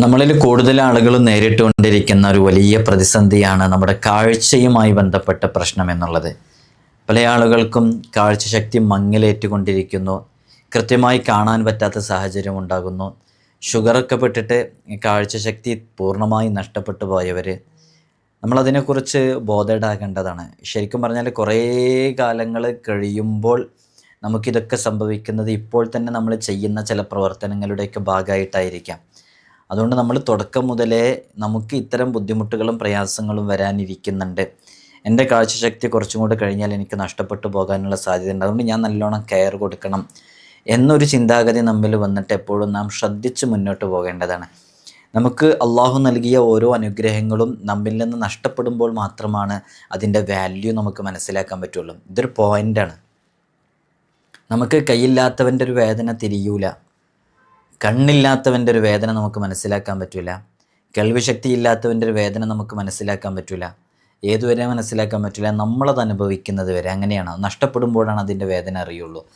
നമ്മളിൽ കൂടുതൽ ആളുകൾ നേരിട്ടുകൊണ്ടിരിക്കുന്ന ഒരു വലിയ പ്രതിസന്ധിയാണ് നമ്മുടെ കാഴ്ചയുമായി ബന്ധപ്പെട്ട പ്രശ്നം എന്നുള്ളത്. പല ആളുകൾക്കും കാഴ്ചശക്തി മങ്ങലേറ്റുകൊണ്ടിരിക്കുന്നു. കൃത്യമായി കാണാൻ പറ്റാത്ത സാഹചര്യം ഉണ്ടാകുന്നു. ഷുഗറൊക്കെ പെട്ടിട്ട് കാഴ്ചശക്തി പൂർണമായി നഷ്ടപ്പെട്ടു പോയവർ നമ്മളതിനെക്കുറിച്ച് ബോധേഡാകേണ്ടതാണ് ശരിക്കും പറഞ്ഞാൽ കുറേ കാലങ്ങൾ കഴിയുമ്പോൾ നമുക്കിതൊക്കെ സംഭവിക്കുന്നത് ഇപ്പോൾ തന്നെ നമ്മൾ ചെയ്യുന്ന ചില പ്രവർത്തനങ്ങളുടെയൊക്കെ ഭാഗമായിട്ടായിരിക്കാം. അതുകൊണ്ട് നമ്മൾ തുടക്കം മുതലേ നമുക്ക് ഇത്തരം ബുദ്ധിമുട്ടുകളും പ്രയാസങ്ങളും വരാനിരിക്കുന്നുണ്ട്. എന്റെ കാഴ്ചശക്തി കുറച്ചും കൂടെ കഴിഞ്ഞാൽ എനിക്ക് നഷ്ടപ്പെട്ടു പോകാനുള്ള സാധ്യതയുണ്ട്. അതുകൊണ്ട് ഞാൻ നല്ലോണം കെയർ കൊടുക്കണം എന്നൊരു ചിന്താഗതി നമ്മിൽ വന്നിട്ട് എപ്പോഴും നാം ശ്രദ്ധിച്ച് മുന്നോട്ട് പോകേണ്ടതാണ്. നമുക്ക് അള്ളാഹു നൽകിയ ഓരോ അനുഗ്രഹങ്ങളും നമ്മിൽ നിന്ന് നഷ്ടപ്പെടുമ്പോൾ മാത്രമാണ് അതിന്റെ വാല്യൂ നമുക്ക് മനസ്സിലാക്കാൻ പറ്റുള്ളൂ. ഇതൊരു പോയിന്റാണ് നമുക്ക് കൈയില്ലാത്തവന്റെ ഒരു വേദന തിരിയൂല. കണ്ണില്ലാത്തവന്റെ ഒരു വേദന നമുക്ക് മനസ്സിലാക്കാൻ പറ്റില്ല. കേൾവിശക്തി ഇല്ലാത്തവന്റെ ഒരു വേദന നമുക്ക് മനസ്സിലാക്കാൻ പറ്റില്ല. ഏതുവരെ മനസ്സിലാക്കാൻ പറ്റില്ല? നമ്മളത് അനുഭവിക്കുന്നത് വരെ അങ്ങനെയാണ്. നഷ്ടപ്പെടുമ്പോഴാണ് അതിന്റെ വേദന അറിയുള്ളൂ.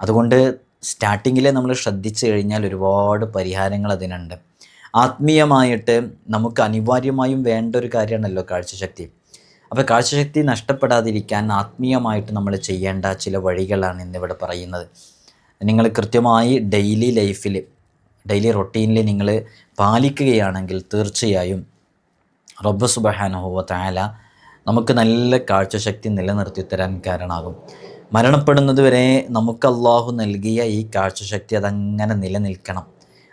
അതുകൊണ്ട് സ്റ്റാർട്ടിങ്ങിൽ നമ്മൾ ശ്രദ്ധിച്ചു കഴിഞ്ഞാൽ ഒരുപാട് പരിഹാരങ്ങൾ അതിനുണ്ട്. ആത്മീയമായിട്ട് നമുക്ക് അനിവാര്യമായും വേണ്ട ഒരു കാര്യമാണല്ലോ കാഴ്ചശക്തി. അപ്പോൾ കാഴ്ചശക്തി നഷ്ടപ്പെടാതിരിക്കാൻ ആത്മീയമായിട്ട് നമ്മൾ ചെയ്യേണ്ട ചില വഴികളാണ് ഇന്നിവിടെ പറയുന്നത്. നിങ്ങൾ കൃത്യമായി ഡെയിലി ലൈഫിൽ ഡെയിലി റൊട്ടീനിൽ നിങ്ങൾ പാലിക്കുകയാണെങ്കിൽ തീർച്ചയായും റബ്ബ് സുബഹാനുഹുവ താല നമുക്ക് നല്ല കാഴ്ചശക്തി നിലനിർത്തി തരാൻ കാരണമാകും. മരണപ്പെടുന്നത് വരെ നമുക്ക് അള്ളാഹു നൽകിയ ഈ കാഴ്ചശക്തി അതങ്ങനെ നിലനിൽക്കണം.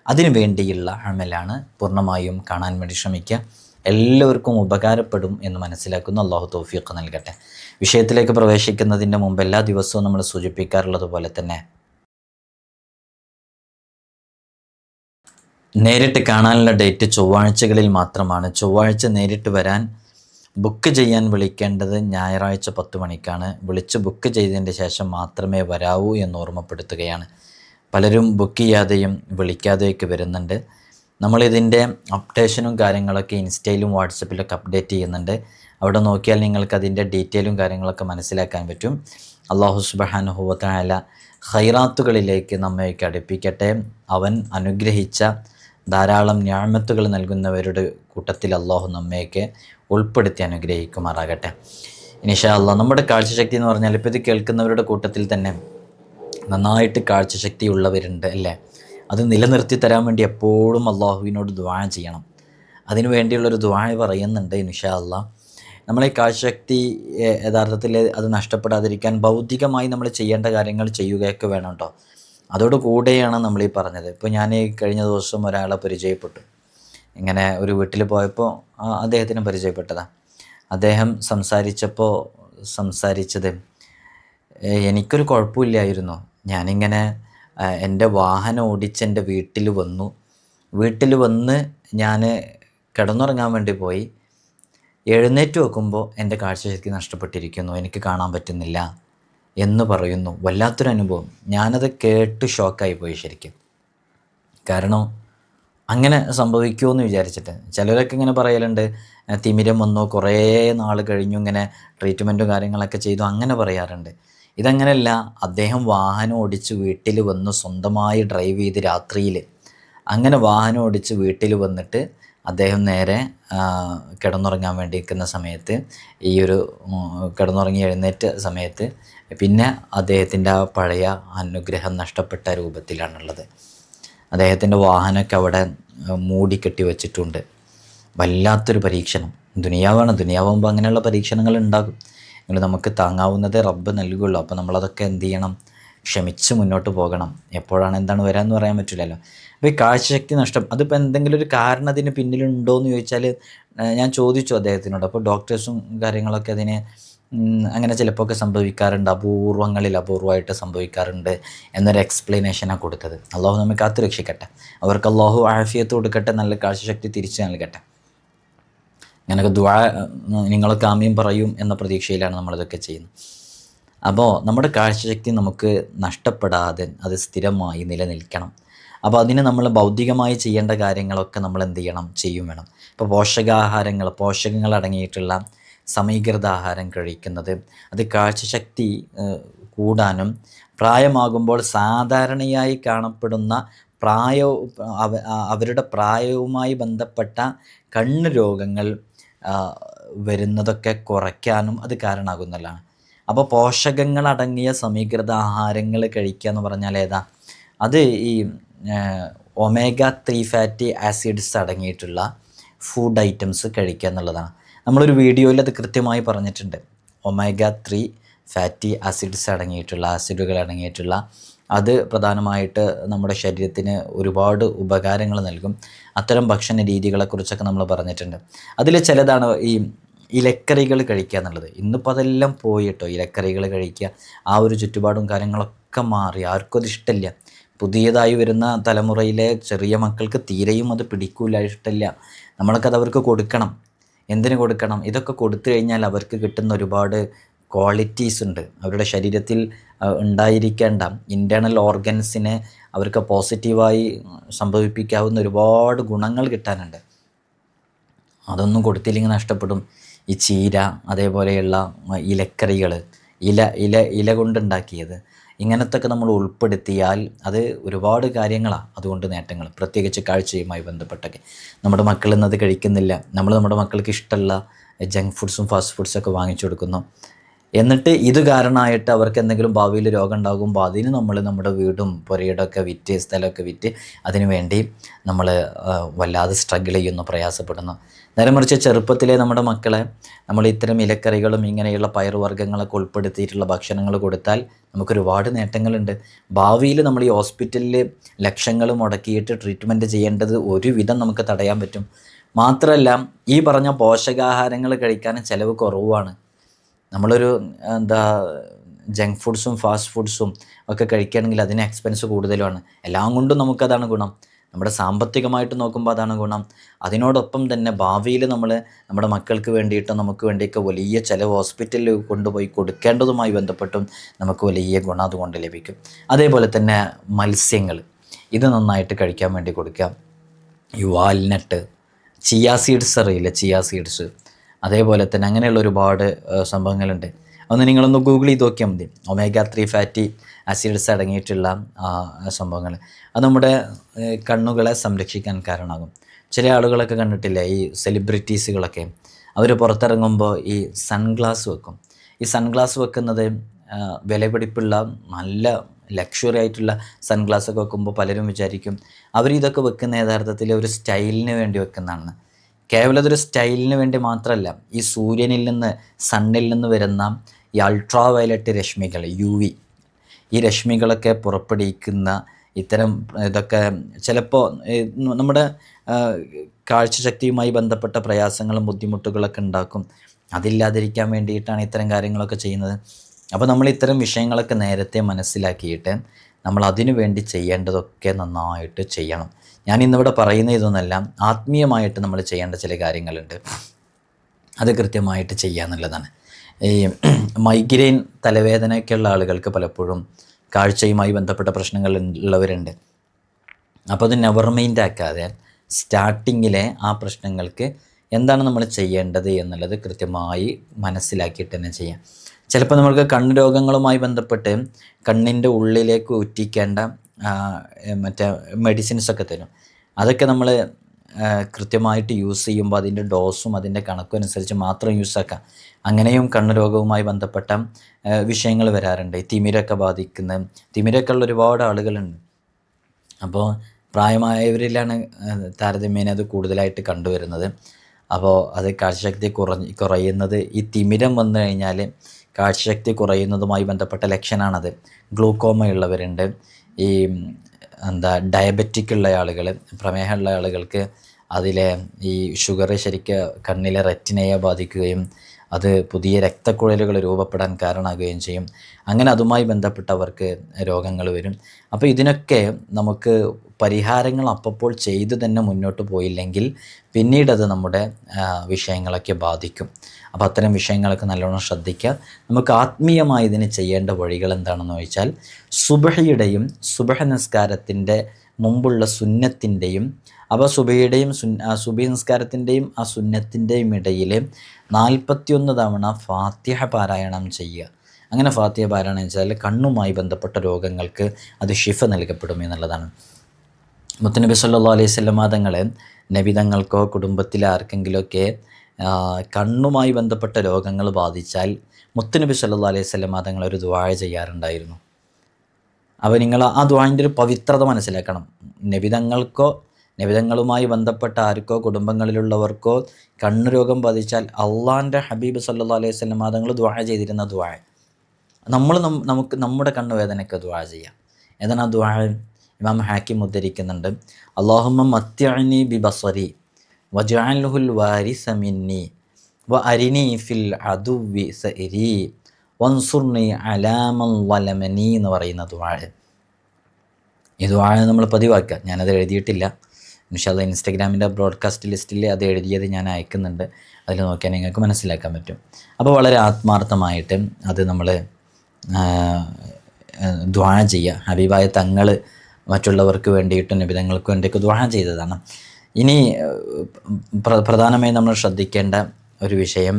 അതിനു വേണ്ടിയുള്ള അമലാണ് പൂർണമായും കാണാൻ വേണ്ടി ശ്രമിക്കുക. എല്ലാവർക്കും ഉപകാരപ്പെടും എന്ന് മനസ്സിലാക്കുന്ന. അള്ളാഹു തോഫിയൊക്കെ നൽകട്ടെ. വിഷയത്തിലേക്ക് പ്രവേശിക്കുന്നതിന്റെ മുമ്പ് എല്ലാ ദിവസവും നമ്മൾ സൂചിപ്പിക്കാറുള്ളത് പോലെ തന്നെ നേരിട്ട് കാണാനുള്ള ഡേറ്റ് ചൊവ്വാഴ്ചകളിൽ മാത്രമാണ്. ചൊവ്വാഴ്ച നേരിട്ട് വരാൻ ബുക്ക് ചെയ്യാൻ വിളിക്കേണ്ടത് ഞായറാഴ്ച പത്ത് മണിക്കാണ്. വിളിച്ച് ബുക്ക് ചെയ്തതിന്റെ ശേഷം മാത്രമേ വരാവൂ എന്ന് ഓർമ്മപ്പെടുത്തുകയാണ്. പലരും ബുക്ക് ചെയ്യാതെയും വിളിക്കാതെയൊക്കെ വരുന്നുണ്ട്. നമ്മളിതിന്റെ അപ്ഡേഷനും കാര്യങ്ങളൊക്കെ ഇൻസ്റ്റയിലും വാട്സപ്പിലൊക്കെ അപ്ഡേറ്റ് ചെയ്യുന്നുണ്ട്. അവിടെ നോക്കിയാൽ നിങ്ങൾക്ക് അതിന്റെ ഡീറ്റെയിലും കാര്യങ്ങളൊക്കെ മനസ്സിലാക്കാൻ പറ്റും. അള്ളാഹു സുബഹാനുഹുവത്തായ ഹൈറാത്തുകളിലേക്ക് നമ്മയൊക്കെ അടുപ്പിക്കട്ടെ. അവൻ അനുഗ്രഹിച്ച ധാരാളം ഞാമത്തുകൾ നൽകുന്നവരുടെ കൂട്ടത്തിൽ അള്ളാഹു നമ്മയൊക്കെ ഉൾപ്പെടുത്തി അനുഗ്രഹിക്കുമാറാകട്ടെ. ഇനിഷാ അള്ളാഹ് നമ്മുടെ കാഴ്ചശക്തി എന്ന് പറഞ്ഞാൽ ഇപ്പോൾ ഇത് കേൾക്കുന്നവരുടെ കൂട്ടത്തിൽ തന്നെ നന്നായിട്ട് കാഴ്ചശക്തി ഉള്ളവരുണ്ട് അല്ലേ? അത് നിലനിർത്തി തരാൻ വേണ്ടി എപ്പോഴും അള്ളാഹുവിനോട് ദ്വാഴ ചെയ്യണം. അതിനു വേണ്ടിയുള്ളൊരു ദ്വാഴ പറയുന്നുണ്ട് ഇൻഷാ അള്ളാഹ് നമ്മളെ കാഴ്ചശക്തി യഥാർത്ഥത്തിൽ അത് നഷ്ടപ്പെടാതിരിക്കാൻ ഭൗതികമായി നമ്മൾ ചെയ്യേണ്ട കാര്യങ്ങൾ ചെയ്യുകയൊക്കെ വേണം കേട്ടോ അതോട് കൂടെയാണ് നമ്മൾ ഈ പറഞ്ഞത്. ഇപ്പോൾ ഞാൻ ഈ കഴിഞ്ഞ ദിവസം ഒരാളെ പരിചയപ്പെട്ടു. ഇങ്ങനെ ഒരു വീട്ടിൽ പോയപ്പോൾ അദ്ദേഹത്തിന് പരിചയപ്പെട്ടതാണ് അദ്ദേഹം സംസാരിച്ചപ്പോൾ സംസാരിച്ചത് "ഏഹ്, എനിക്കൊരു കുഴപ്പമില്ലായിരുന്നു. ഞാനിങ്ങനെ എന്റെ വാഹനം ഓടിച്ച് എന്റെ വീട്ടിൽ വന്നു. വീട്ടിൽ വന്ന് ഞാൻ കിടന്നുറങ്ങാൻ വേണ്ടി പോയി. എഴുന്നേറ്റ് വെക്കുമ്പോൾ എന്റെ കാഴ്ചശക്തി നഷ്ടപ്പെട്ടിരിക്കുന്നു. എനിക്ക് കാണാൻ പറ്റുന്നില്ല. എന്ന് പറയുന്നു. വല്ലാത്തൊരു അനുഭവം. ഞാനത് കേട്ട് ഷോക്കായി പോയി ശരിക്കും. കാരണം അങ്ങനെ സംഭവിക്കുമോ എന്ന് വിചാരിച്ചിട്ട്. ചിലരൊക്കെ ഇങ്ങനെ പറയലുണ്ട്. തിമിരം വന്നു കുറേ നാൾ കഴിഞ്ഞു ഇങ്ങനെ ട്രീറ്റ്മെന്റും കാര്യങ്ങളൊക്കെ ചെയ്തു അങ്ങനെ പറയാറുണ്ട്. ഇതങ്ങനെയല്ല അദ്ദേഹം വാഹനം ഓടിച്ച് വീട്ടിൽ വന്ന് സ്വന്തമായി ഡ്രൈവ് ചെയ്ത് രാത്രിയിൽ അങ്ങനെ വാഹനം ഓടിച്ച് വീട്ടിൽ വന്നിട്ട് അദ്ദേഹം നേരെ കിടന്നുറങ്ങാൻ വേണ്ടി നിൽക്കുന്ന സമയത്ത് ഈ ഒരു കിടന്നുറങ്ങി എഴുന്നേറ്റ സമയത്ത് പിന്നെ അദ്ദേഹത്തിന്റെ ആ പഴയ അനുഗ്രഹം നഷ്ടപ്പെട്ട രൂപത്തിലാണുള്ളത്. അദ്ദേഹത്തിന്റെ വാഹനമൊക്കെ അവിടെ മൂടി മൂടിക്കെട്ടി വെച്ചിട്ടുണ്ട്. വല്ലാത്തൊരു പരീക്ഷണം. ദുനിയാവാണ്. ദുനിയാവുമ്പോൾ അങ്ങനെയുള്ള പരീക്ഷണങ്ങൾ ഉണ്ടാകും. എങ്കിൽ നമുക്ക് താങ്ങാവുന്നതേ റബ്ബ് നൽകുള്ളൂ. അപ്പോൾ നമ്മളതൊക്കെ എന്ത് ചെയ്യണം? ക്ഷമിച്ച് മുന്നോട്ട് പോകണം. എപ്പോഴാണ് എന്താണ് വരാമെന്ന് പറയാൻ പറ്റില്ലല്ലോ. അപ്പോൾ ഈ കാഴ്ചശക്തി നഷ്ടം അതിപ്പോൾ എന്തെങ്കിലും ഒരു കാരണം അതിന് പിന്നിലുണ്ടോ എന്ന് ചോദിച്ചാൽ ഞാൻ ചോദിച്ചു അദ്ദേഹത്തിനോട്. അപ്പോൾ ഡോക്ടേഴ്സും കാര്യങ്ങളൊക്കെ അതിന് അങ്ങനെ ചിലപ്പോൾ ഒക്കെ സംഭവിക്കാറുണ്ട്. അപൂർവങ്ങളിൽ അപൂർവമായിട്ട് സംഭവിക്കാറുണ്ട് എന്നൊരു എക്സ്പ്ലനേഷനാണ് കൊടുത്തത്. അള്ളാഹു നമ്മെ കാത്തു രക്ഷിക്കട്ടെ. അവർക്ക് അള്ളാഹു ആഫിയത്ത് കൊടുക്കട്ടെ നല്ല കാഴ്ചശക്തി തിരിച്ചു നൽകട്ടെ. അങ്ങനെയൊക്കെ ദ്വാ നിങ്ങളൊക്കെ ആമയും പറയും എന്ന പ്രതീക്ഷയിലാണ് നമ്മളിതൊക്കെ ചെയ്യുന്നത്. അപ്പോൾ നമ്മുടെ കാഴ്ചശക്തി നമുക്ക് നഷ്ടപ്പെടാതെ അത് സ്ഥിരമായി നിലനിൽക്കണം. അപ്പോൾ അതിന് നമ്മൾ ഭൗതികമായി ചെയ്യേണ്ട കാര്യങ്ങളൊക്കെ നമ്മൾ എന്ത് ചെയ്യണം? ചെയ്യും വേണം. ഇപ്പോൾ പോഷകാഹാരങ്ങൾ പോഷകങ്ങൾ അടങ്ങിയിട്ടുള്ള സമീകൃത ആഹാരം കഴിക്കുന്നത്. അത് കാഴ്ചശക്തി കൂടാനും പ്രായമാകുമ്പോൾ സാധാരണയായി കാണപ്പെടുന്ന പ്രായ അവ- അവരുടെ പ്രായവുമായി ബന്ധപ്പെട്ട കണ്ണ് രോഗങ്ങൾ വരുന്നതൊക്കെ കുറയ്ക്കാനും അത് കാരണമാകുന്നതാണ്. അപ്പോൾ പോഷകങ്ങളടങ്ങിയ സമീകൃത ആഹാരങ്ങൾ കഴിക്കുക എന്ന് പറഞ്ഞാൽ ഏതാ? അത് ഈ ഒമേഗ ത്രീ ഫാറ്റി ആസിഡ്സ് അടങ്ങിയിട്ടുള്ള ഫുഡ് ഐറ്റംസ് കഴിക്കുക എന്നുള്ളതാണ്. നമ്മളൊരു വീഡിയോയിൽ അത് കൃത്യമായി പറഞ്ഞിട്ടുണ്ട്. ഒമേഗ ത്രീ ഫാറ്റി ആസിഡ്സ് അടങ്ങിയിട്ടുള്ള ആസിഡുകൾ അടങ്ങിയിട്ടുള്ള അത് പ്രധാനമായിട്ട് നമ്മുടെ ശരീരത്തിന് ഒരുപാട് ഉപകാരങ്ങൾ നൽകും. അത്തരം ഭക്ഷണ രീതികളെക്കുറിച്ചൊക്കെ നമ്മൾ പറഞ്ഞിട്ടുണ്ട്. അതിൽ ചിലതാണ് ഈ ഇലക്കറികൾ കഴിക്കുക എന്നുള്ളത്. ഇന്നിപ്പോൾ അതെല്ലാം പോയിട്ടോ? ഇലക്കറികൾ കഴിക്കുക ആ ഒരു ചുറ്റുപാടും കാര്യങ്ങളൊക്കെ മാറി. ആർക്കും അത് ഇഷ്ടമില്ല പുതിയതായി വരുന്ന തലമുറയിലെ ചെറിയ മക്കൾക്ക് തീരെയും അത് പിടിക്കൂല ഇഷ്ടമില്ല നമ്മളൊക്കെ അത് അവർക്ക് കൊടുക്കണം. എന്തിനു കൊടുക്കണം? ഇതൊക്കെ കൊടുത്തു കഴിഞ്ഞാൽ അവർക്ക് കിട്ടുന്ന ഒരുപാട് ക്വാളിറ്റീസ് ഉണ്ട്. അവരുടെ ശരീരത്തിൽ ഉണ്ടായിരിക്കേണ്ട ഇന്റേർണൽ ഓർഗൻസിനെ അവർക്ക് പോസിറ്റീവായി സംഭവിപ്പിക്കാവുന്ന ഒരുപാട് ഗുണങ്ങൾ കിട്ടാനുണ്ട്. അതൊന്നും കൊടുത്തില്ലെങ്കിൽ നഷ്ടപ്പെടും. ഈ ചീര അതേപോലെയുള്ള ഇലക്കറികൾ ഇല ഇല ഇല കൊണ്ടുണ്ടാക്കിയത്. ഇങ്ങനത്തൊക്കെ നമ്മൾ ഉൾപ്പെടുത്തിയാൽ അത് ഒരുപാട് കാര്യങ്ങളാണ് അതുകൊണ്ട് നേട്ടങ്ങൾ. പ്രത്യേകിച്ച് കാഴ്ചയുമായി ബന്ധപ്പെട്ടൊക്കെ. നമ്മുടെ മക്കൾ ഇന്നത് കഴിക്കുന്നില്ല. നമ്മൾ നമ്മുടെ മക്കൾക്ക് ഇഷ്ടമുള്ള ജങ്ക് ഫുഡ്സും ഫാസ്റ്റ് ഫുഡ്സൊക്കെ വാങ്ങിച്ചു കൊടുക്കുന്നു. എന്നിട്ട് ഇത് കാരണമായിട്ട് അവർക്ക് എന്തെങ്കിലും ഭാവിയിൽ രോഗം ഉണ്ടാകുമ്പോൾ അതിന് നമ്മൾ നമ്മുടെ വീടും പുരയിടമൊക്കെ വിറ്റ് സ്ഥലമൊക്കെ വിറ്റ് അതിനുവേണ്ടി നമ്മൾ വല്ലാതെ സ്ട്രഗിൾ ചെയ്യുന്നു പ്രയാസപ്പെടുന്നു. നേരെ മറിച്ച് ചെറുപ്പത്തിലെ നമ്മുടെ മക്കളെ നമ്മൾ ഇത്തരം ഇലക്കറികളും ഇങ്ങനെയുള്ള പയറുവർഗങ്ങളൊക്കെ ഉൾപ്പെടുത്തിയിട്ടുള്ള ഭക്ഷണങ്ങൾ കൊടുത്താൽ നമുക്കൊരുപാട് നേട്ടങ്ങളുണ്ട്. ഭാവിയിൽ നമ്മൾ ഈ ഹോസ്പിറ്റലിൽ ലക്ഷങ്ങൾ മുടക്കിയിട്ട് ട്രീറ്റ്മെന്റ് ചെയ്യേണ്ടത് ഒരുവിധം നമുക്ക് തടയാൻ പറ്റും. മാത്രമല്ല ഈ പറഞ്ഞ പോഷകാഹാരങ്ങൾ കഴിക്കാൻ ചിലവ് കുറവാണ്. നമ്മളൊരു എന്താ ജങ്ക് ഫുഡ്സും ഫാസ്റ്റ് ഫുഡ്സും ഒക്കെ കഴിക്കുകയാണെങ്കിൽ അതിന് എക്സ്പെൻസ് കൂടുതലുമാണ്. എല്ലാം കൊണ്ടും നമുക്കതാണ് ഗുണം. നമ്മുടെ സാമ്പത്തികമായിട്ട് നോക്കുമ്പോൾ അതാണ് ഗുണം. അതിനോടൊപ്പം തന്നെ ഭാവിയിൽ നമ്മൾ നമ്മുടെ മക്കൾക്ക് വേണ്ടിയിട്ട് നമുക്ക് വേണ്ടിയൊക്കെ വലിയ ചിലവ് ഹോസ്പിറ്റലിൽ കൊണ്ടുപോയി കൊടുക്കേണ്ടതുമായി ബന്ധപ്പെട്ടും നമുക്ക് വലിയ ഗുണം അതുകൊണ്ട് ലഭിക്കും. അതേപോലെ തന്നെ മത്സ്യങ്ങൾ ഇത് നന്നായിട്ട് കഴിക്കാൻ വേണ്ടി കൊടുക്കാം ഈ വാൽനട്ട് ചിയാ സീഡ്സ് അറിയില്ല? Chia seeds. അതേപോലെ തന്നെ അങ്ങനെയുള്ള ഒരുപാട് സംഭവങ്ങളുണ്ട്. ഒന്ന് നിങ്ങളൊന്ന് ഗൂഗിൾ ചെയ്ത് നോക്കിയാൽ മതി. ഒമേഗ ത്രീ ഫാറ്റി ആസിഡ്സ് അടങ്ങിയിട്ടുള്ള സംഭവങ്ങൾ. അത് നമ്മുടെ കണ്ണുകളെ സംരക്ഷിക്കാൻ കാരണമാകും. ചില ആളുകളൊക്കെ കണ്ടിട്ടില്ലേ ഈ സെലിബ്രിറ്റീസുകളൊക്കെ അവർ പുറത്തിറങ്ങുമ്പോൾ ഈ സൺഗ്ലാസ് വെക്കും. ഈ സൺഗ്ലാസ് വെക്കുന്നത് വിലപിടിപ്പുള്ള നല്ല ലക്ഷറി ആയിട്ടുള്ള സൺഗ്ലാസ് ഒക്കെ വെക്കുമ്പോൾ പലരും വിചാരിക്കും അവർ ഇതൊക്കെ വെക്കുന്ന യഥാർത്ഥത്തിൽ ഒരു സ്റ്റൈലിന് വേണ്ടി വെക്കുന്നതാണ്. കേവലം അതൊരു സ്റ്റൈലിന് വേണ്ടി മാത്രമല്ല ഈ സൂര്യനിൽ നിന്ന് സണ്ണിൽ നിന്ന് വരുന്ന ഈ അൾട്രാ വയലറ്റ് രശ്മികൾ യു വി ഈ രശ്മികളൊക്കെ പുറപ്പെടുവിക്കുന്ന ഇത്തരം ഇതൊക്കെ ചിലപ്പോൾ നമ്മുടെ കാഴ്ചശക്തിയുമായി ബന്ധപ്പെട്ട പ്രയാസങ്ങളും ബുദ്ധിമുട്ടുകളൊക്കെ ഉണ്ടാക്കും. അതില്ലാതിരിക്കാൻ വേണ്ടിയിട്ടാണ് ഇത്തരം കാര്യങ്ങളൊക്കെ ചെയ്യുന്നത്. അപ്പോൾ നമ്മൾ ഇത്തരം വിഷയങ്ങളൊക്കെ നേരത്തെ മനസ്സിലാക്കിയിട്ട് നമ്മൾ അതിനു വേണ്ടി ചെയ്യേണ്ടതൊക്കെ നന്നായിട്ട് ചെയ്യണം. ഞാൻ ഇന്നിവിടെ പറയുന്ന ഇതൊന്നല്ല ആത്മീയമായിട്ട് നമ്മൾ ചെയ്യേണ്ട ചില കാര്യങ്ങളുണ്ട്. അത് കൃത്യമായിട്ട് ചെയ്യുക എന്നുള്ളതാണ് ഈ മൈഗ്രെയിൻ തലവേദനയൊക്കെയുള്ള ആളുകൾക്ക് പലപ്പോഴും കാഴ്ചയുമായി ബന്ധപ്പെട്ട പ്രശ്നങ്ങൾ ഉള്ളവരുണ്ട്. അപ്പോൾ അത് നെവർ മൈൻഡ് ആക്കാതെ സ്റ്റാർട്ടിങ്ങിലെ ആ പ്രശ്നങ്ങൾക്ക് എന്താണ് നമ്മൾ ചെയ്യേണ്ടത് എന്നുള്ളത് കൃത്യമായി മനസ്സിലാക്കിയിട്ട് തന്നെ ചെയ്യാം. ചിലപ്പോൾ നമ്മൾക്ക് കണ്ണ് രോഗങ്ങളുമായി ബന്ധപ്പെട്ട് കണ്ണിന്റെ ഉള്ളിലേക്ക് ഉറ്റിക്കേണ്ട മറ്റേ മെഡിസിൻസ് ഒക്കെ തരും. അതൊക്കെ നമ്മൾ കൃത്യമായിട്ട് യൂസ് ചെയ്യുമ്പോൾ അതിന്റെ ഡോസും അതിന്റെ കണക്കും അനുസരിച്ച് മാത്രം യൂസ് ആക്കാം. അങ്ങനെയും കണ്ണ് രോഗവുമായി ബന്ധപ്പെട്ട വിഷയങ്ങൾ വരാറുണ്ട്. തിമിരൊക്കെ ബാധിക്കുന്ന തിമിരൊക്കെ ഉള്ള ഒരുപാട് ആളുകളുണ്ട്. അപ്പോൾ പ്രായമായവരിലാണ് താരതമ്യേന അത് കൂടുതലായിട്ട് കണ്ടുവരുന്നത്. അപ്പോൾ അത് കാഴ്ചശക്തി കുറഞ്ഞ് കുറയുന്നത് ഈ തിമിരം വന്നു കഴിഞ്ഞാൽ കാഴ്ചശക്തി കുറയുന്നതുമായി ബന്ധപ്പെട്ട ലക്ഷണമാണത് ഗ്ലൂക്കോമ ഉള്ളവരുണ്ട്. ഈ എന്താ ഡയബറ്റിക് ഉള്ള ആളുകൾ പ്രമേഹമുള്ള ആളുകൾക്ക് അതിലെ ഈ ഷുഗർ ശരിക്ക് കണ്ണിലെ റെറ്റിനയെ ബാധിക്കുകയും അത് പുതിയ രക്തക്കുഴലുകൾ രൂപപ്പെടാൻ കാരണമാകുകയും ചെയ്യും. അങ്ങനെ അതുമായി ബന്ധപ്പെട്ടവർക്ക് രോഗങ്ങൾ വരും. അപ്പോൾ ഇതിനൊക്കെ നമുക്ക് പരിഹാരങ്ങൾ അപ്പോൾ ചെയ്തു തന്നെ മുന്നോട്ട് പോയില്ലെങ്കിൽ പിന്നീടത് നമ്മുടെ വിഷയങ്ങളൊക്കെ ബാധിക്കും. അപ്പോൾ അത്തരം വിഷയങ്ങളൊക്കെ നല്ലോണം ശ്രദ്ധിക്കുക. നമുക്ക് ആത്മീയമായി ഇതിന് ചെയ്യേണ്ട വഴികൾ എന്താണെന്ന് ചോദിച്ചാൽ സുബഹയുടെയും സുബഹ നിസ്കാരത്തിന്റെ മുമ്പുള്ള സുന്നത്തിന്റെയും അപ്പോൾ സുബയുടെയും സുൻ സുബി നിസ്കാരത്തിന്റെയും ആ സുന്നത്തിന്റെയും ഇടയിൽ നാൽപ്പത്തിയൊന്ന് തവണ ഫാത്തിഹ പാരായണം ചെയ്യുക. അങ്ങനെ ഫാത്തിഹ പാരായണം ചെയ്താൽ കണ്ണുമായി ബന്ധപ്പെട്ട രോഗങ്ങൾക്ക് അത് ഷിഫ നൽകപ്പെടും എന്നുള്ളതാണ്. മുത്തനബി സല്ലാ അലൈഹി സ്വലമാ തങ്ങളെ നബിതങ്ങൾക്കോ കുടുംബത്തിലെ ആർക്കെങ്കിലുമൊക്കെ കണ്ണുമായി ബന്ധപ്പെട്ട രോഗങ്ങൾ ബാധിച്ചാൽ മുത്തനബി സല്ലാ അലൈഹി സ്വലമാ തങ്ങൾ ഒരു ദ്വാഴ ചെയ്യാറുണ്ടായിരുന്നു. അപ്പോൾ നിങ്ങൾ ആ ദ്വാഴിന്റെ ഒരു പവിത്രത മനസ്സിലാക്കണം. നബിതങ്ങൾക്കോ നബിതങ്ങളുമായി ബന്ധപ്പെട്ട ആർക്കോ കുടുംബങ്ങളിലുള്ളവർക്കോ കണ്ണു രോഗം ബാധിച്ചാൽ അള്ളാന്റെ ഹബീബ് സല്ലാ അലൈഹി സ്വലം തങ്ങൾ ദ്വാഴ ചെയ്തിരുന്ന ദ്വാഴ നമ്മൾ നമുക്ക് നമ്മുടെ കണ്ണുവേദനയ്ക്ക് ദ്വാഴ ചെയ്യാം. ഏതാണ് ആ ദ്വാഴ ഇമാം ഹാക്കിം ഉദ്ധരിക്കുന്നുണ്ട്. അള്ളാഹുമ്മ മത്യഅനി ബി ബസ്വരി വജഅൽഹുൽ വാരിസ മിന്നി വ അരിനി ഫിൽ അദുവി സഇരി വൻസുർണി അലാമൻ വലമനി എന്ന് പറയുന്ന ദ്വാഴ ഈ ദ്വാഴ നമ്മൾ പതിവാക്കുക. ഞാനത് എഴുതിയിട്ടില്ല. ഇൻഷാല്ല ഇൻസ്റ്റഗ്രാമിന്റെ ബ്രോഡ്കാസ്റ്റ് ലിസ്റ്റിൽ അത് എഴുതിയത് ഞാൻ അയക്കുന്നുണ്ട്. അതിൽ നോക്കിയാൽ നിങ്ങൾക്ക് മനസ്സിലാക്കാൻ പറ്റും. അപ്പോൾ വളരെ ആത്മാർത്ഥമായിട്ട് അത് നമ്മൾ ദ്വാഴ ചെയ്യുക. ഹബീബായ തങ്ങൾ മറ്റുള്ളവർക്ക് വേണ്ടിയിട്ടും നിബിതങ്ങൾക്ക് വേണ്ടിയൊക്കെ ദ്വാഴ ചെയ്തതാണ്. ഇനി പ്രധാനമായും നമ്മൾ ശ്രദ്ധിക്കേണ്ട ഒരു വിഷയം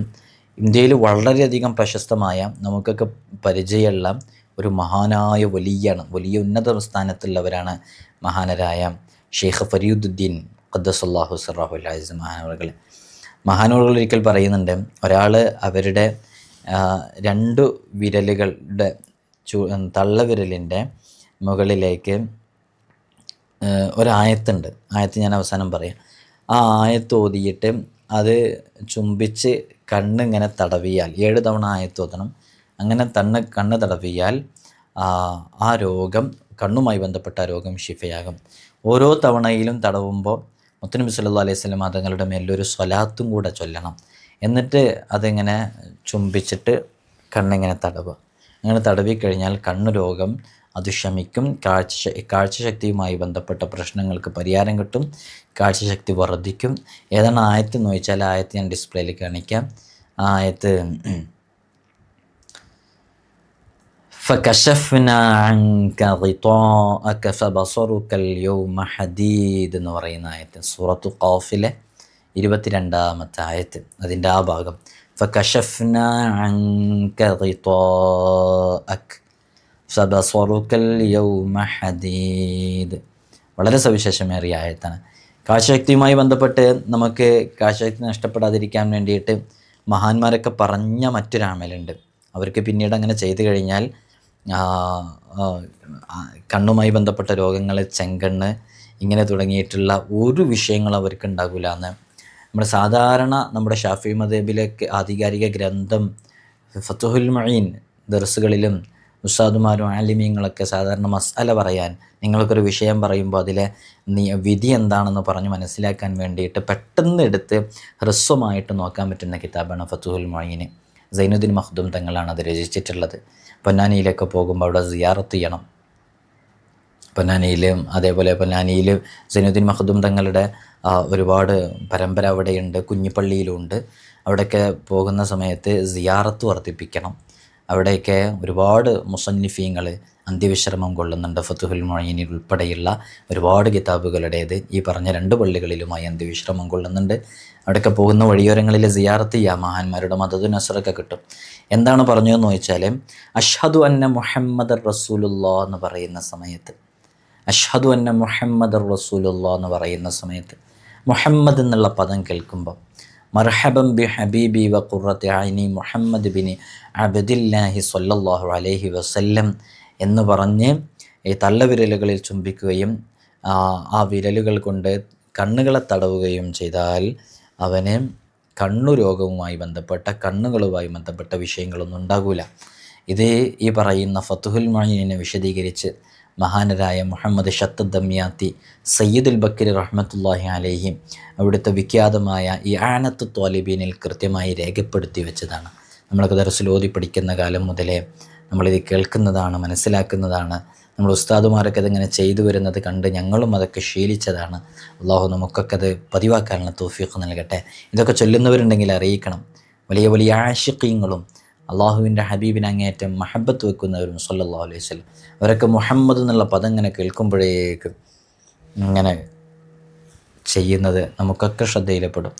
ഇന്ത്യയിൽ വളരെയധികം പ്രശസ്തമായ നമുക്കൊക്കെ പരിചയമുള്ള ഒരു മഹാനായ വലിയാണ് വലിയ ഉന്നത സ്ഥാനത്തുള്ളവരാണ് മഹാനരായ ഷെയ്ഖ് ഫരീദുദ്ദീൻ ഖദ്ദസുല്ലാഹു സറാഹു അലൈസ് മഹാനവറുകൾ. മഹാനവറുകൾ ഒരിക്കൽ പറയുന്നുണ്ട് ഒരാൾ അവരുടെ രണ്ടു വിരലുകളുടെ ചു തള്ളവിരലിന്റെ മുകളിലേക്ക് ഒരായത്തുണ്ട്. ആയത്ത് ഞാൻ അവസാനം പറയാം. ആ ആയത്ത് ഓതിയിട്ട് അത് ചുംബിച്ച് കണ്ണ് ഇങ്ങനെ തടവിയാൽ ഏഴ് തവണ ആയത്ത് ഓതണം അങ്ങനെ തണ്ണ് കണ്ണ് തടവിയാൽ ആ, രോഗം കണ്ണുമായി ബന്ധപ്പെട്ട രോഗം ഷിഫയാകും ഓരോ തവണയിലും തടവുമ്പോൾ മുത്തനബി സല്ലു അലൈഹി സ്വലം തങ്ങളുടെ മേലൊരു സ്വലാത്തും കൂടെ ചൊല്ലണം. എന്നിട്ട് അതിങ്ങനെ ചുംബിച്ചിട്ട് കണ്ണിങ്ങനെ തടവുക അങ്ങനെ തടവി കഴിഞ്ഞാൽ കണ്ണ് രോഗം അത് ശമിക്കും കാഴ്ച കാഴ്ചശക്തിയുമായി ബന്ധപ്പെട്ട പ്രശ്നങ്ങൾക്ക് പരിഹാരം കിട്ടും കാഴ്ചശക്തി വർദ്ധിക്കും. ഏതാണ് ആയത്ത് എന്ന് ആയത്ത് ഞാൻ ഡിസ്പ്ലേയിൽ കാണിക്കാം. ആയത്ത് ഫകശഫ്ന അൻക ഖിതാഅക ഫബസറുക അൽയൗമ ഹദീദ് എന്ന് പറയുന്ന ആയത്ത് സൂറത്തു ഖാഫിലെ ഇരുപത്തിരണ്ടാമത്തെ ആയത്ത് അതിന്റെ ആ ഭാഗം. ഫകശഫ്ന അൻക ഖിതാഅക ഫബസറുക അൽയൗമ ഹദീദ് വളരെ സവിശേഷമേറിയ ആയത്താണ്. കാശശക്തിയുമായി ബന്ധപ്പെട്ട് നമുക്ക് കാശശക്തി നഷ്ടപ്പെടാതിരിക്കാൻ വേണ്ടിയിട്ട് മഹാന്മാരൊക്കെ പറഞ്ഞ മറ്റൊരാമലുണ്ട് അവർക്ക് പിന്നീട് അങ്ങനെ ചെയ്തു കഴിഞ്ഞാൽ കണ്ണുമായി ബന്ധപ്പെട്ട രോഗങ്ങൾ ചെങ്കണ്ണ് ഇങ്ങനെ തുടങ്ങിയിട്ടുള്ള ഒരു വിഷയങ്ങളും അവർക്ക് ഉണ്ടാകില്ല എന്ന്. നമ്മൾ സാധാരണ നമ്മുടെ ഷാഫി മദേബിലേക്ക് ആധികാരിക ഗ്രന്ഥം ഫത്തുഹുൽ മഴീൻ ദർസുകളിലും ഉസ്താദുമാരും ആലിമിയങ്ങളൊക്കെ സാധാരണ മസാല പറയാൻ നിങ്ങൾക്കൊരു വിഷയം പറയുമ്പോൾ അതിലെ വിധി എന്താണെന്ന് പറഞ്ഞ് മനസ്സിലാക്കാൻ വേണ്ടിയിട്ട് പെട്ടെന്ന് എടുത്ത് ഹ്രസ്വമായിട്ട് നോക്കാൻ പറ്റുന്ന കിതാബാണ് ഫത്തുഹുൽ മൊയ്ന് സൈനുദ്ദീൻ മഖ്ദൂം തങ്ങളാണ് അത് രചിച്ചിട്ടുള്ളത്. പൊന്നാനിയിലൊക്കെ പോകുമ്പോൾ അവിടെ സിയാറത്ത് ചെയ്യണം. പൊന്നാനിയിലും അതേപോലെ പൊന്നാനിയിൽ സൈനുദ്ദീൻ മഖ്ദൂം തങ്ങളുടെ ഒരുപാട് പരമ്പര അവിടെയുണ്ട് കുഞ്ഞിപ്പള്ളിയിലുണ്ട്. അവിടെയൊക്കെ പോകുന്ന സമയത്ത് സിയാറത്ത് വർദ്ധിപ്പിക്കണം. അവിടെയൊക്കെ ഒരുപാട് മുസന്നിഫീങ്ങൾ അന്ത്യവിശ്രമം കൊള്ളുന്നുണ്ട്. ഫത്തുഹുൽ മൊഴീനി ഉൾപ്പെടെയുള്ള ഒരുപാട് കിതാബുകളുടേത് ഈ പറഞ്ഞ രണ്ട് പള്ളികളിലുമായി അന്ത്യവിശ്രമം കൊള്ളുന്നുണ്ട്. അവിടെയൊക്കെ പോകുന്ന വഴിയോരങ്ങളിൽ സിയാറത്ത് ചെയ്യാ. മഹാന്മാരുടെ നസറൊക്കെ കിട്ടും. എന്താണ് പറഞ്ഞു എന്ന് ചോദിച്ചാൽ അഷ്ഹദു അന്ന മുഹമ്മദ് റസൂലുല്ലാ എന്ന് പറയുന്ന സമയത്ത് അഷ്ഹദു അന്ന മുഹമ്മദ് റസൂലുല്ലാ എന്ന് പറയുന്ന സമയത്ത് മുഹമ്മദ് എന്നുള്ള പദം കേൾക്കുമ്പോൾ മർഹബം ബി ഹബീബി വ ഖുറത്തി ഐനി മുഹമ്മദ് ബിൻ അബദില്ലാഹി സ്വല്ലല്ലാഹു അലൈഹി വസല്ലം എന്ന് പറഞ്ഞ് ഈ തള്ളവിരലുകളിൽ ചുംബിക്കുകയും ആ, വിരലുകൾ കൊണ്ട് കണ്ണുകളെ തടവുകയും ചെയ്താൽ അവന് കണ്ണു രോഗവുമായി ബന്ധപ്പെട്ട കണ്ണുകളുമായി ബന്ധപ്പെട്ട വിഷയങ്ങളൊന്നും ഉണ്ടാകില്ല ഇത് ഈ പറയുന്ന ഫത്തുഹുൽ മഹീനെ വിശദീകരിച്ച് മഹാനരായ മുഹമ്മദ് ഷത്ത് ദമ്യാത്തി സയ്യിദുൽ ബക്കിർ റഹ്മത്തുല്ലാഹി അലേഹിം അവിടുത്തെ വിഖ്യാതമായ ഈ ആനത്ത് തോലിബീനിൽ കൃത്യമായി രേഖപ്പെടുത്തി വെച്ചതാണ്. നമ്മളൊക്കെ ദർസിൽ ഓതി പഠിക്കുന്ന കാലം മുതലേ നമ്മളിത് കേൾക്കുന്നതാണ് മനസ്സിലാക്കുന്നതാണ്. നമ്മൾ ഉസ്താദുമാരൊക്കെ അതിങ്ങനെ ചെയ്തു വരുന്നത് കണ്ട് ഞങ്ങളും അതൊക്കെ ശീലിച്ചതാണ്. അള്ളാഹു നമുക്കൊക്കെ അത് പതിവാക്കാനുള്ള തോഫീഖ് നൽകട്ടെ. ഇതൊക്കെ ചൊല്ലുന്നവരുണ്ടെങ്കിൽ അറിയിക്കണം. വലിയ വലിയ ആഷിഖീങ്ങളും അള്ളാഹുവിന്റെ ഹബീബിന് അങ്ങേയറ്റം മഹബത്ത് വെക്കുന്നവരും സല്ലല്ലാഹു അലൈഹി വസല്ലം. അവരൊക്കെ മുഹമ്മദ് എന്നുള്ള പദം ഇങ്ങനെ കേൾക്കുമ്പോഴേക്കും ഇങ്ങനെ ചെയ്യുന്നത് നമുക്കൊക്കെ ശ്രദ്ധയിൽപ്പെടും.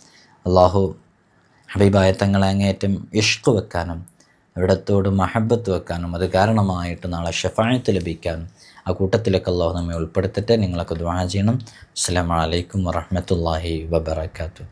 അള്ളാഹു ഹബീബായ തങ്ങളെ അങ്ങേയറ്റം ഇഷ്ക് വെക്കാനും അവിടത്തോട് മഹബത്ത് വെക്കാനും അത് കാരണമായിട്ട് നാളെ ഷഫായത്ത് ലഭിക്കാനും ആ കൂട്ടത്തിലൊക്കെ അള്ളാഹു നമ്മെ ഉൾപ്പെടുത്തട്ടെ. നിങ്ങളൊക്കെ ദ്വാ ചെയ്യണം. അസ്സാം വലൈക്കും വറഹമത്തല്ലാഹി വബർക്കാത്തു